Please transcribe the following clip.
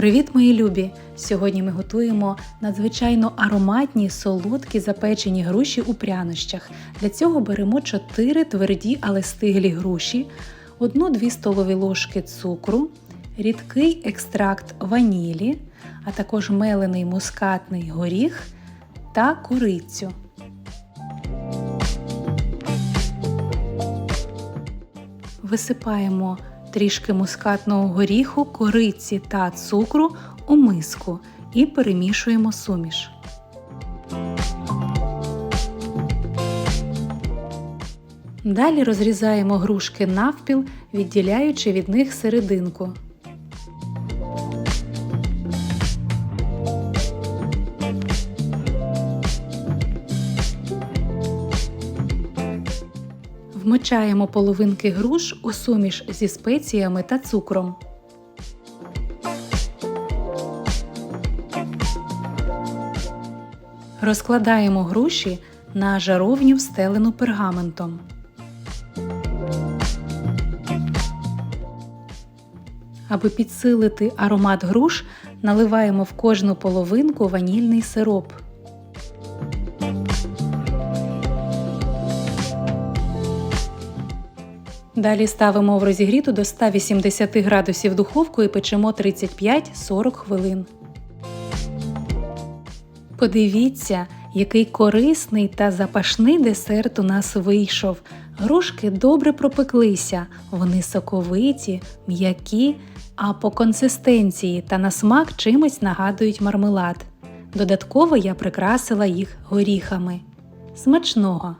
Привіт, мої любі! Сьогодні ми готуємо надзвичайно ароматні солодкі запечені груші у прянощах. Для цього беремо 4 тверді, але стиглі груші, 1-2 столові ложки цукру, рідкий екстракт ванілі, а також мелений мускатний горіх та корицю. Висипаємо трішки мускатного горіху, кориці та цукру у миску і перемішуємо суміш. Далі розрізаємо грушки навпіл, відділяючи від них серединку. Вмочаємо половинки груш у суміш зі спеціями та цукром. Розкладаємо груші на жаровню встелену пергаментом. Аби підсилити аромат груш, наливаємо в кожну половинку ванільний сироп. Далі ставимо в розігріту до 180 градусів духовку і печемо 35-40 хвилин. Подивіться, який корисний та запашний десерт у нас вийшов. Грушки добре пропеклися, вони соковиті, м'які, а по консистенції та на смак чимось нагадують мармелад. Додатково я прикрасила їх горіхами. Смачного!